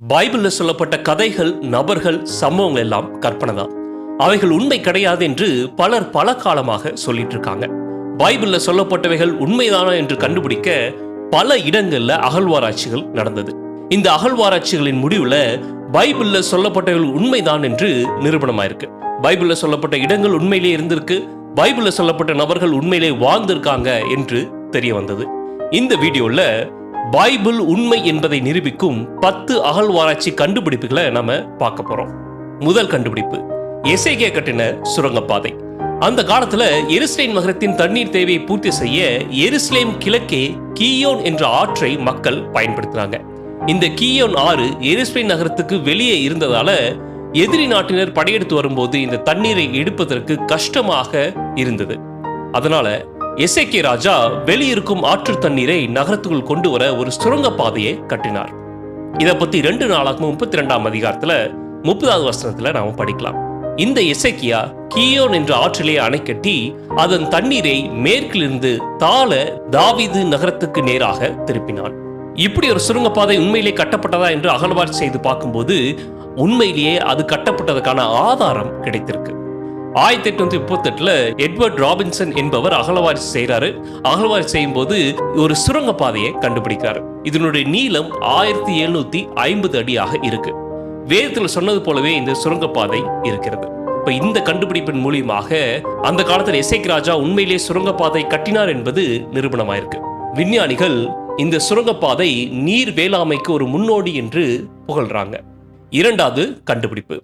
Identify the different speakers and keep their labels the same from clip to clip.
Speaker 1: பைபிள்ல சொல்லப்பட்ட கதைகள் நபர்கள் சம்பவங்கள் எல்லாம் கற்பனை தான் அவைகள் உண்மை கிடையாது என்று பலர் பல காலமாக சொல்லிட்டு இருக்காங்க. பைபிள்ல சொல்லப்பட்டவைகள் உண்மைதானா என்று கண்டுபிடிக்க பல இடங்கள்ல அகழ்வாராய்ச்சிகள் நடந்தது. இந்த அகழ்வாராய்ச்சிகளின் முடிவுல பைபிள்ல சொல்லப்பட்டவைகள் உண்மைதான் என்று நிரூபணமாயிருக்கு. பைபிள்ல சொல்லப்பட்ட இடங்கள் உண்மையிலே இருந்திருக்கு. பைபிள்ல சொல்லப்பட்ட நபர்கள் உண்மையிலே வாழ்ந்திருக்காங்க என்று தெரிய வந்தது. இந்த வீடியோவில் பைபிள் உண்மை என்பதை நிரூபிக்கும் பத்து அகழ்வாராய்ச்சி கண்டுபிடிப்புகளை நாம பார்க்க போறோம். முதல் கண்டுபிடிப்பு எசைகே கட்டின சுரங்கப்பாதை அந்த காலத்துல எருசலேம் நகரத்தின் தண்ணீர் தேவையை பூர்த்தி செய்ய எருசலேம் கிழக்கே கீயோன் என்ற ஆற்றை மக்கள் பயன்படுத்தினாங்க. இந்த கீயோன் ஆறு எருசலேம் நகரத்துக்கு வெளியே இருந்ததால எதிரி நாட்டினர் படையெடுத்து வரும்போது இந்த தண்ணீரை எடுப்பதற்கு கஷ்டமாக இருந்தது. அதனால எசேக்கிய ராஜா வெளியிருக்கும் ஆற்று தண்ணீரை நகரத்துக்குள் கொண்டு வர ஒரு சுரங்கப்பாதையை கட்டினார். இதை பத்தி ரெண்டு நாளாக முப்பத்தி ரெண்டாம் அதிகாரத்துல முப்பதாவது வசனத்துல நாம படிக்கலாம். இந்த இசைக்கியா கியோன் என்ற ஆற்றிலே அணை கட்டி அதன் தண்ணீரை மேற்கிலிருந்து தாழ தாவிது நகரத்துக்கு நேராக திருப்பினான். இப்படி ஒரு சுரங்கப்பாதை உண்மையிலே கட்டப்பட்டதா என்று அகழ்வாய்ச்சி செய்து பார்க்கும்போது உண்மையிலேயே அது கட்டப்பட்டதுக்கான ஆதாரம் கிடைத்திருக்கு. ஆயிரத்தி எட்நூத்தி முப்பத்தி எட்டுல எட்வர்ட் ராபின்சன் என்பவர் அகழ்வாய்ச்சி செய்கிறாரு அகழ்வாய்ச்சி செய்யும் போது ஒரு சுரங்கப்பாதையை கண்டுபிடிக்கிறார். இதனுடைய நீளம் ஆயிரத்தி எழுநூத்தி ஐம்பது அடியாக இருக்கு. வேதத்தில் சொன்னது போலவே இந்த சுரங்கப்பாதை இருக்கிறது. இப்ப இந்த கண்டுபிடிப்பின் மூலியமாக அந்த காலத்தில் எசேக் ராஜா உண்மையிலே சுரங்கப்பாதை கட்டினார் என்பது நிரூபணமாயிருக்கு. விஞ்ஞானிகள் இந்த சுரங்கப்பாதை நீர் வேளாண்மைக்கு ஒரு முன்னோடி என்று புகழ்றாங்க. இரண்டாவது கண்டுபிடிப்பு.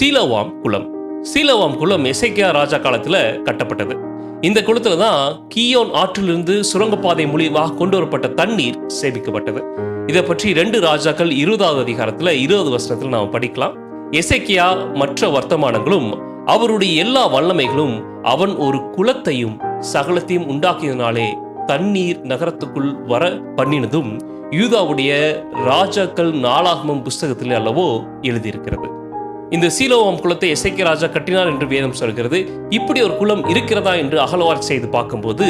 Speaker 1: சீலவாம் குளம். சீலவாம் குளம் எசைக்கியா ராஜா காலத்துல கட்டப்பட்டது. இந்த குளத்துல தான் கீயோன் ஆற்றிலிருந்து சுரங்கப்பாதை மூலியமாக கொண்டு வரப்பட்ட தண்ணீர் சேமிக்கப்பட்டது. இதை பற்றி ரெண்டு ராஜாக்கள் இருபதாவது அதிகாரத்துல இருபது வருஷத்தில் நாம் படிக்கலாம். எசைக்கியா மற்ற வர்த்தமானங்களும் அவருடைய எல்லா வல்லமைகளும் அவன் ஒரு குலத்தையும் சகலத்தையும் உண்டாக்கியதனாலே தண்ணீர் நகரத்துக்குள் வர பண்ணினதும் யூதாவுடைய ராஜாக்கள் நாளாகமம் புஸ்தகத்தில் அல்லவோ எழுதியிருக்கிறது. இந்த சீலோவாம் குலத்தை எசைக்கிய ராஜா கட்டினார் என்று வேதம் சொல்கிறது. இப்படி ஒரு குலம் இருக்கிறதா என்று அகழ்வாய்ச்சி செய்து பார்க்கும்போது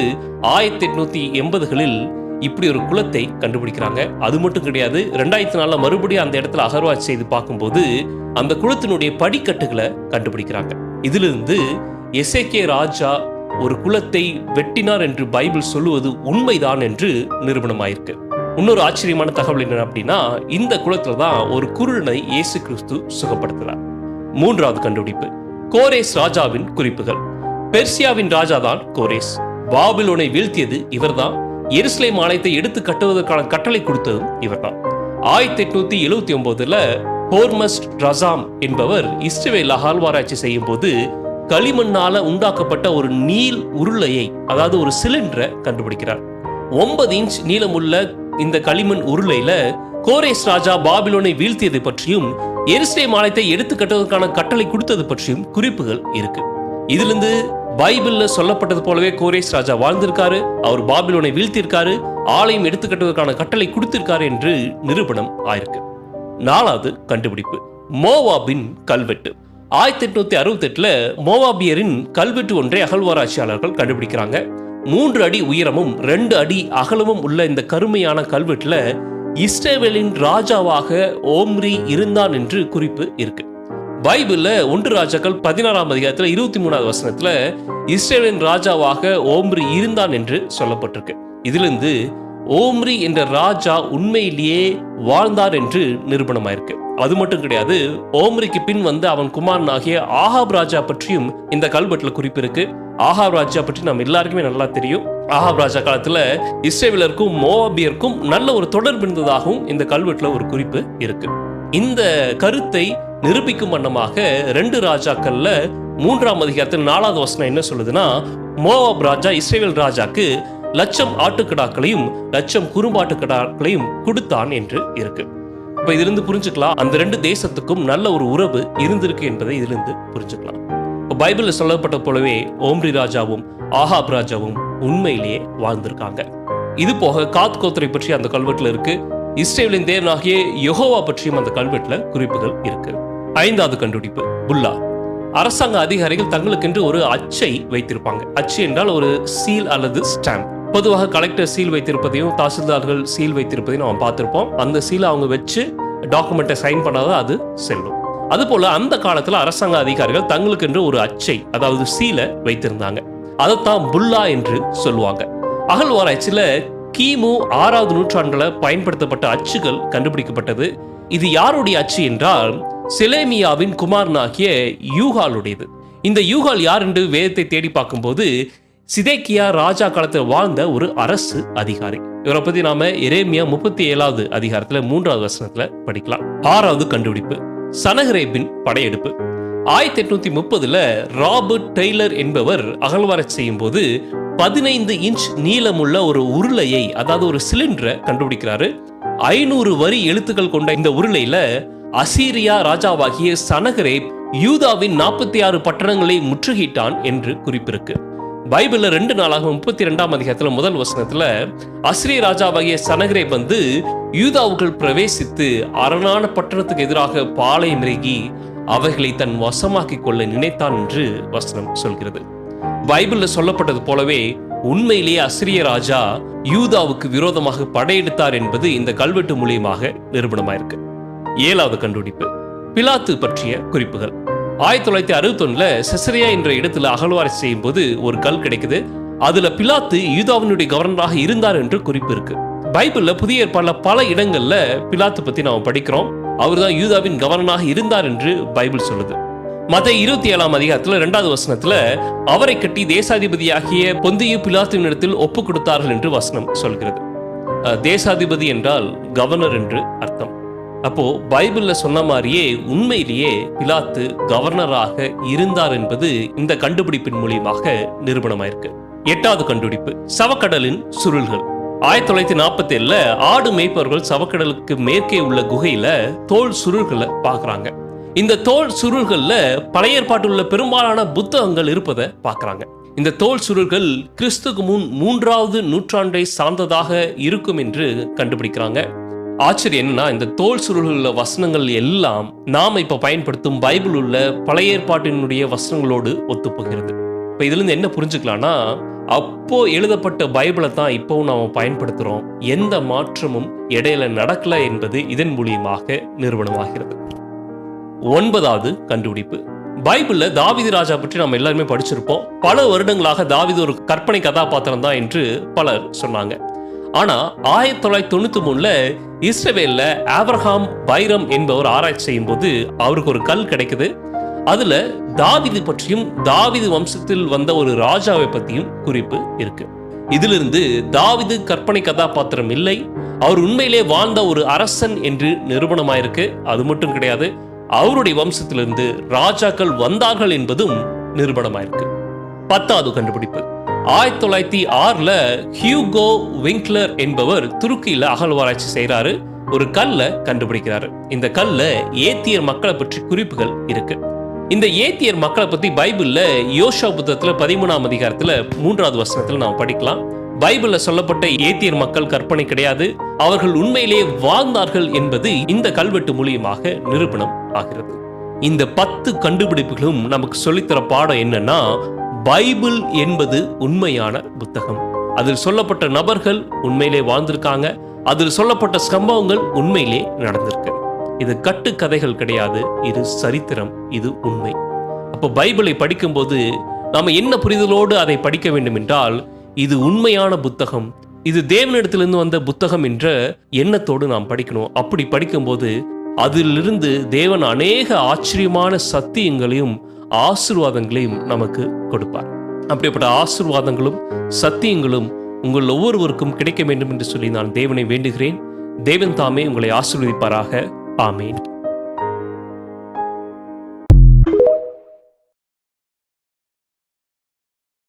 Speaker 1: ஆயிரத்தி எட்நூத்தி எண்பதுகளில் இப்படி ஒரு குலத்தை கண்டுபிடிக்கிறாங்க. அது மட்டும் கிடையாது ரெண்டாயிரத்தி நாலுல மறுபடியும் அந்த இடத்துல அகழ்வாய்ச்சி செய்து பார்க்கும்போது அந்த குலத்தினுடைய படிக்கட்டுகளை கண்டுபிடிக்கிறாங்க. இதிலிருந்து எஸ்ஏகே ராஜா ஒரு குலத்தை வெட்டினார் என்று பைபிள் சொல்லுவது உண்மைதான் என்று நிரூபணமாயிருக்கு. இன்னொரு ஆச்சரியமான தகவல் என்ன அப்படின்னா இந்த குலத்துல தான் ஒரு குருடனை இயேசு கிறிஸ்து சுகப்படுத்துறார். மூன்றாவது கண்டுபிடிப்பு. கோரேஸ் ராஜாவின் குறிப்புகள். பெர்சியாவின் ராஜாதான் கோரேஸ். பாபிலோனை வீழ்த்தியது இவர்தான். எருசலேம் ஆலயத்தை எடுத்து கட்டுவதற்கான கட்டளை கொடுத்ததும் இவர்தான். ஆயிரத்தி எட்நூத்தி எழுவத்தி ஒன்பதுல ஹோர்மஸ்ட் ரசாம் என்பவர் இஸ்ரேல் அகழ்வாராய்ச்சி செய்யும் போது களிமண்ணால உண்டாக்கப்பட்ட ஒரு நீல் உருளையை அதாவது ஒரு சிலிண்டரை கண்டுபிடிக்கிறார். ஒன்பது இன்ச் நீளமுள்ள இந்த களிமண் உருளையில கோரேஸ் ராஜா பாபிலோனை வீழ்த்தியது பற்றியும் எருசலேம் ஆலயத்தை எடுத்து கட்டுவதற்கான கட்டளை கொடுத்தது பற்றியும் குறிப்புகள் இருக்கு. இதிலிருந்து பைபிள்ல சொல்லப்பட்டது போலவே கோரேஸ் ராஜா வாழ்ந்திருக்காரு அவர் பாபிலோனை வீழ்த்தியிருக்காரு ஆலயம் எடுத்து கட்டுவதற்கான கட்டளை கொடுத்திருக்காரு என்று நிரூபணம் ஆயிருக்கு. நாலாவது கண்டுபிடிப்பு மோவாபின் கல்வெட்டு. ஆயிரத்தி எட்நூத்தி அறுபத்தி எட்டுல மோவாபியரின் கல்வெட்டு ஒன்றை அகழ்வாராய்ச்சியாளர்கள் கண்டுபிடிக்கிறாங்க. மூன்று அடி உயரமும் ரெண்டு அடி அகலமும் உள்ள இந்த கருமையான கல்வெட்டுல இஸ்ரேவேலின் ராஜாவாக ஓம்ரி இருந்தான் என்று குறிப்பு இருக்கு. பைபிளில் ஒன்று ராஜாக்கள் பதினாறாம் அதிகாரத்துல இருபத்தி மூணாவது வசனத்தில் இஸ்ரேலின் ராஜாவாக ஓம்ரி இருந்தான் என்று சொல்லப்பட்டிருக்கு. இதிலிருந்து ஓம்ரி என்ற ராஜா உண்மையிலேயே வாழ்ந்தார் என்று நிரூபணமாயிருக்கு. அது மட்டும் கிடையாது ஓம்ரிக்கு பின் வந்து அவன் குமாரன் ஆகிய ஆஹாப் ராஜா பற்றியும் இந்த கல்வெட்டுல குறிப்பு இருக்கு. ஆஹாப் ராஜா பற்றி நம்ம எல்லாருக்குமே நல்லா தெரியும். ஆஹாப் ராஜா காலத்துல இஸ்ரேவிலருக்கும் மோவாபியருக்கும் நல்ல ஒரு தொடர்பு இருந்ததாகவும் இந்த கல்வெட்டுல ஒரு குறிப்பு இருக்கு. இந்த கருத்தை நிரூபிக்கும் வண்ணமாக ரெண்டு ராஜாக்கள்ல மூன்றாம் அதிகாரத்தில் நாலாவது வசனம் என்ன சொல்லுதுன்னா மோவாப் ராஜா இஸ்ரேல் ராஜாக்கு லட்சம் ஆட்டுக்கடாக்களையும் லட்சம் குறும்பாட்டுக்கடாக்களையும் கொடுத்தான் என்று இருக்கு. இப்ப இதிலிருந்து புரிஞ்சுக்கலாம். அந்த ரெண்டு தேசத்துக்கும் நல்ல ஒரு உறவு இருந்திருக்கு என்பதை இதிலிருந்து புரிஞ்சுக்கலாம். பைபிள்ல சொல்லப்பட்ட போலவே ஓம்ரி ராஜாவும் ஆஹாப் ராஜாவும் உண்மையிலேயே வாழ்ந்திருக்காங்க. இது போக காத் கோத்திரை பற்றி அந்த கல்வெட்டுல இருக்கு. இஸ்ரேலின் தேவனாகிய யெகோவா பற்றியும் அந்த கல்வெட்டுல குறிப்புகள் இருக்கு. ஐந்தாவது கண்டுபிடிப்பு புல்லா. அரசாங்க அதிகாரிகள் தங்களுக்கென்று ஒரு அச்சை வைத்திருப்பாங்க. அச்சு என்றால் ஒரு சீல் அல்லது ஸ்டாம்ப். பொதுவாக கலெக்டர் சீல் வைத்திருப்பதையும் தாசில்தார்கள் சீல் வைத்திருப்பதையும் நம்ம பார்த்திருப்போம். அந்த சீலை அவங்க வச்சு டாக்குமெண்ட்டை சைன் பண்ணாதான் அது செல்லும். அதுபோல அந்த காலத்துல அரசாங்க அதிகாரிகள் தங்களுக்கென்று ஒரு அச்சை அதாவது சீலை வைத்திருந்தாங்க. அதைத்தான் புல்லா என்று சொல்லுவாங்க. அகழ்வாராய்ச்சியில கிமு ஆறாவது நூற்றாண்டுல பயன்படுத்தப்பட்ட அச்சுகள் கண்டுபிடிக்கப்பட்டது. இது யாருடைய அச்சு என்றால் செலேமியாவின் குமாரனாகிய யூகாலுடையது இந்த யூகால் யார் என்று வேதத்தை தேடி பார்க்கும்போது சிதேக்கியா ராஜா காலத்தில் வாழ்ந்த ஒரு அரசு அதிகாரி. இவரை பத்தி நாம எரேமியா முப்பத்தி ஏழாவது அதிகாரத்துல மூன்றாவது வசனத்துல படிக்கலாம். ஆறாவது கண்டுபிடிப்பு. சனகரேபின் படையெடுப்பு. ஆயிரத்தி எட்நூத்தி முப்பதுல ராபர்ட் டெய்லர் என்பவர் அகழ்வாராய்ச்சி செய்யும் போது பதினைந்து இன்ச் நீளமுள்ள ஒரு உருளையை அதாவது ஒரு சிலிண்டரை கண்டுபிடிக்கிறாரு. ஐநூறு வரி எழுத்துக்கள் கொண்ட இந்த உருளையில அசீரியா ராஜாவாகிய சனகரேப் யூதாவின் நாற்பத்தி ஆறு பட்டணங்களை முற்றுகையிட்டான் என்று குறிப்பிருக்கு. பைபிளில் ரெண்டு நாளாக முப்பத்தி ரெண்டாம் அதிகாரத்தில் முதல் வசனத்தில் அஸ்ரீ ராஜாவாகிய சனகரே வந்து யூதாவுக்குள் பிரவேசித்து அரணான பட்டணத்துக்கு எதிராக பாலை மிருகி அவைகளை தன் வசமாக்கி கொள்ள நினைத்தான் என்று வசனம் சொல்கிறது. பைபிளில் சொல்லப்பட்டது போலவே உண்மையிலேயே அஸ்ரிய ராஜா யூதாவுக்கு விரோதமாக படையெடுத்தார் என்பது இந்த கல்வெட்டு மூலியமாக நிரூபணமாயிருக்கு. ஏழாவது கண்டுபிடிப்பு. பிலாத்து பற்றிய குறிப்புகள். ஆயிரத்தி தொள்ளாயிரத்தி அறுபத்தொன்னுல செசரியா என்ற இடத்துல அகழ்வாராய்ச்சி செய்யும் போது ஒரு கல் கிடைக்குது. அதுல பிலாத்து யூதாவினுடைய கவர்னராக இருந்தார் என்று குறிப்பு இருக்கு. பைபிள்ல புதிய ஏற்பாடுல பல இடங்கள்ல பிலாத்து பத்தி நாம படிக்கிறோம். அவர்தான் யூதாவின் கவர்னராக இருந்தார் என்று பைபிள் சொல்லுது. மத இருபத்தி ஏழாம் அதிகாரத்துல இரண்டாவது வசனத்துல அவரை கட்டி தேசாதிபதியாகிய பொந்திய பிலாத்துவின் இடத்தில் ஒப்பு கொடுத்தார்கள் என்று வசனம் சொல்கிறது. தேசாதிபதி என்றால் கவர்னர் என்று அர்த்தம். அப்போ பைபிள்ல சொன்ன மாதிரியே உண்மையிலேயே பிலாத்து கவர்னராக இருந்தார் என்பது இந்த கண்டுபிடிப்பின் மூலியமாக நிரூபணமாயிருக்கு. எட்டாவது கண்டுபிடிப்பு சவக்கடலின் சுருள்கள். ஆயிரத்தி தொள்ளாயிரத்தி நாற்பத்தி ஏழுல ஆடு மேய்ப்பவர்கள் சவக்கடலுக்கு மேற்கே உள்ள குகையில தோல் சுருள்களை பார்க்குறாங்க. இந்த தோல் சுருள்கள்ல பழைய ஏற்பாட்டில் உள்ள பெரும்பாலான புத்தகங்கள் இருப்பதை பார்க்குறாங்க. இந்த தோல் சுருள்கள் கிறிஸ்துக்கு முன் மூன்றாவது நூற்றாண்டை சார்ந்ததாக இருக்கும் என்று கண்டுபிடிக்கிறாங்க. ஆச்சரியம் என்னன்னா இந்த தோல் சுருள் உள்ள வசனங்கள் எல்லாம் நாம் இப்போ பயன்படுத்தும் பைபிள் உள்ள பழைய ஏற்பாட்டினுடைய வசனங்களோடு ஒத்துப்போகிறது. இப்போ இதுலேருந்து என்ன புரிஞ்சுக்கலாம்னா அப்போ எழுதப்பட்ட பைபிளை தான் இப்போவும் நாம் பயன்படுத்துகிறோம் எந்த மாற்றமும் இடையில நடக்கல என்பது இதன் மூலியமாக நிறுவனமாகிறது. ஒன்பதாவது கண்டுபிடிப்பு. பைபிள்ல தாவிதி ராஜா பற்றி நம்ம எல்லாருமே படிச்சிருப்போம். பல வருடங்களாக தாவிது ஒரு கற்பனை கதாபாத்திரம் தான் என்று பலர் சொன்னாங்க. ஆனா ஆயிரத்தி தொள்ளாயிரத்தி தொண்ணூத்தி மூணுல இஸ்ரேவேல்ல ஆப்ரஹாம் பைரம் என்பவர் ஆராய்ச்சி செய்யும் போது அவருக்கு ஒரு கல் கிடைக்குது. அதுல தாவிது பற்றியும் தாவிது வம்சத்தில் வந்த ஒரு ராஜாவை பத்தியும் குறிப்பு இருக்கு. இதிலிருந்து தாவிது கற்பனை கதாபாத்திரம் இல்லை. அவர் உண்மையிலே வாழ்ந்த ஒரு அரசன் என்று நிரூபணமாயிருக்கு. அது மட்டும் கிடையாது அவருடைய வம்சத்திலிருந்து ராஜாக்கள் வந்தார்கள் என்பதும் நிரூபணமாயிருக்கு. பத்தாவது கண்டுபிடிப்பு. ஆயிரத்தி தொள்ளாயிரத்தி ஆறுல ஹியூகோ விங்க்லர் என்பவர் துருக்கியில அகழ்வாராய்ச்சி செய்றாரு. ஒரு கல்லை கண்டுபிடிக்கிறாரு. இந்த கல்ல ஏத்தியர் மக்களை பற்றி குறிப்புகள் இருக்கு. இந்த ஏத்தியர் மக்களை பத்தி பைபிள்ல யோஷா புத்தகத்துல பதிமூணாம் அதிகாரத்துல மூன்றாவது வசனத்துல நாம் படிக்கலாம். பைபிள்ல சொல்லப்பட்ட ஏத்தியர் மக்கள் கற்பனை கிடையாது. அவர்கள் உண்மையிலேயே வாழ்ந்தார்கள் என்பது இந்த கல்வெட்டு மூலியமாக நிரூபணம் ஆகிறது. இந்த பத்து கண்டுபிடிப்புகளும் நமக்கு சொல்லித்தர பாடம் என்னன்னா பைபிள் என்பது உண்மையான புத்தகம். அதில் சொல்லப்பட்ட நபர்கள் உண்மையிலே வாழ்ந்திருக்காங்க. அதில் சொல்லப்பட்ட சம்பவங்கள் உண்மையிலே நடந்திருக்கு. இது கட்டுக்கதைகள் கிடையாது. இது சரித்திரம். இது உண்மை. அப்போ பைபிளை படிக்கும்போது நாம என்ன புரிதலோடு அதை படிக்க வேண்டும் என்றால் இது உண்மையான புத்தகம். இது தேவனிடத்திலிருந்து வந்த புத்தகம் என்ற எண்ணத்தோடு நாம் படிக்கணும். அப்படி படிக்கும்போது அதிலிருந்து தேவன் அநேக ஆச்சரியமான சத்தியங்களையும் ஆசீர்வாதங்களையும் நமக்கு கொடுப்பார். அப்படிப்பட்ட ஆசீர்வாதங்களும் சத்தியங்களும் உங்கள் ஒவ்வொருவருக்கும் கிடைக்க வேண்டும் என்று சொல்லி நான் தேவனை வேண்டுகிறேன். தேவன் தாமே உங்களை ஆசிர்வதிப்பாராக. ஆமேன்.